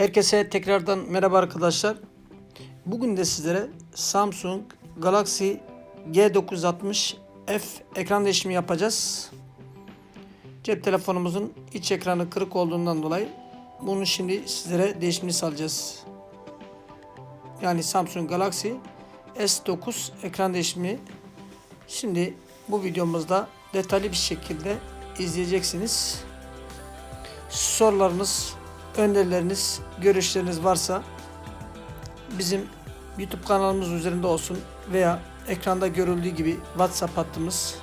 Herkese tekrardan merhaba arkadaşlar. Bugün de sizlere Samsung Galaxy G960 F ekran değişimi yapacağız. Cep telefonumuzun iç ekranı kırık olduğundan dolayı bunu şimdi sizlere değişimini sağlayacağız. Yani Samsung Galaxy S9 ekran değişimi. Şimdi bu videomuzda detaylı bir şekilde izleyeceksiniz. Sorularınız, önerileriniz, görüşleriniz varsa bizim YouTube kanalımız üzerinde olsun veya ekranda görüldüğü gibi WhatsApp hattımız,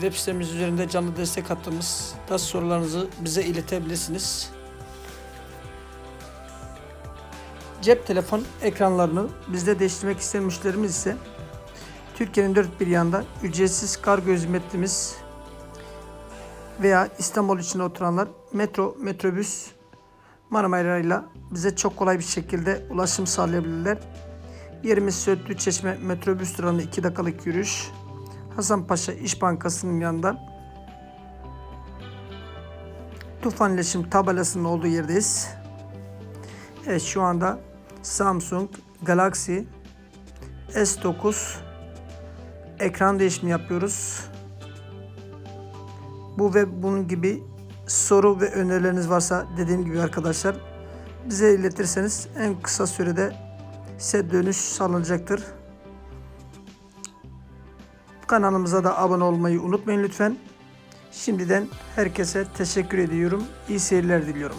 web sitemiz üzerinde canlı destek hattımız da sorularınızı bize iletebilirsiniz. Cep telefon ekranlarını bizde değiştirmek isteyen müşterimiz ise Türkiye'nin dört bir yanında ücretsiz kargo hizmetimiz veya İstanbul için oturanlar metro, metrobüs, Marmara ile bize çok kolay bir şekilde ulaşım sağlayabilirler. Yerimiz Söğütlü Çeşme metrobüs durağında 2 dakikalık yürüyüş. Hasanpaşa İş Bankası'nın yanında. Tufan İletişim tabelasının olduğu yerdeyiz. Evet şu anda Samsung Galaxy S9 ekran değişimi yapıyoruz. Bu ve bunun gibi soru ve önerileriniz varsa dediğim gibi arkadaşlar bize iletirseniz en kısa sürede size dönüş sağlanacaktır. Kanalımıza da abone olmayı unutmayın lütfen. Şimdiden herkese teşekkür ediyorum. İyi seyirler diliyorum.